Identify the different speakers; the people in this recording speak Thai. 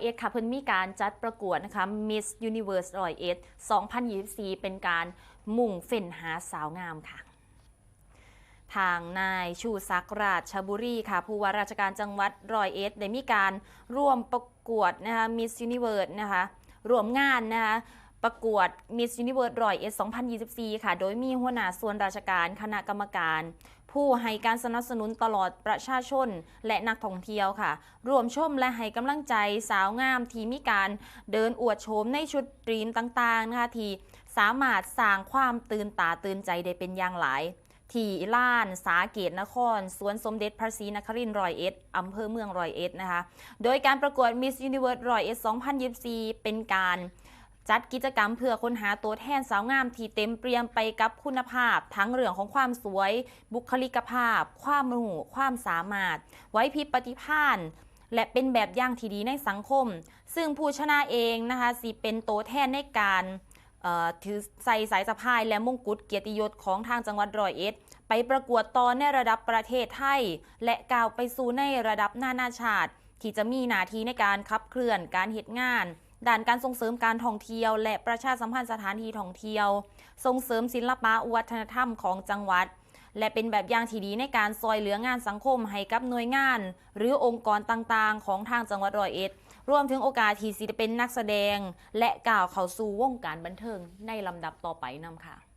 Speaker 1: เอ็ดค่ะเพิ่นมีการจัดประกวดนะคะ Miss Universe ร้อยเอ็ด2024 เป็นการมุ่งเฟ้นหาสาวงามค่ะทางนายชูศักราชบุรีค่ะผู้ว่าราชการจังหวัดร้อยเอ็ดได้มีการร่วมประกวดนะคะ Miss Universe นะคะรวมงานนะคะประกวด Miss Universe ร้อยเอ็ด2024 ค่ะ โดยมีหัวหน้าส่วนราชการคณะกรรมการ ผู้ให้การสนับสนุนตลอดประชาชนและนักท่องเที่ยวค่ะ รวมชมและให้กำลังใจสาวงามที่มีการเดินอวดโฉมในชุดดรีมต่างๆนะคะที่สามารถสร้างความตื่นตาตื่นใจได้เป็นอย่างหลาย ที่ล้านสาเกตนคร สวนสมเด็จพระศรีนครินทร์รอยเอ็ดอำเภอเมืองรอยเอ็ดนะคะ โดยการประกวด Miss Universe รอยเอ็ด 2024 เป็นการ จัดกิจกรรมเพื่อค้นหาตัวแทนสาวงามที่เต็มเปี่ยมไปกับคุณภาพ ทั้งเรื่องของความสวย บุคลิกภาพ ความรู้ความสามารถ ไว้พิปฏิภาณและเป็นแบบอย่างที่ดีในสังคม ซึ่งผู้ชนะเองนะคะสิเป็นตัวแทนในการเอ่อถือใส่สายสะพายและมงกุฎเกียรติยศของทางจังหวัดร้อยเอ็ด ไปประกวดตอนในระดับประเทศไทย และก้าวไปสู่ในระดับนานาชาติ ที่จะมีหน้าที่ในการขับเคลื่อนการเหตุงาน ด้านการส่งเสริมการท่องเที่ยว และประชาสัมพันธ์สถานที่ท่องเที่ยว ส่งเสริมศิลปะวัฒนธรรมของจังหวัด และเป็นแบบอย่างที่ดีในการซอยเหลืองานสังคมให้กับหน่วยงาน หรือองค์กรต่างๆ ของทางจังหวัดร้อยเอ็ดรวมถึงโอกาสที่สิได้เป็นนักแสดง และกล่าวเข้าสู่วงการบันเทิงในลำดับต่อไปนำค่ะ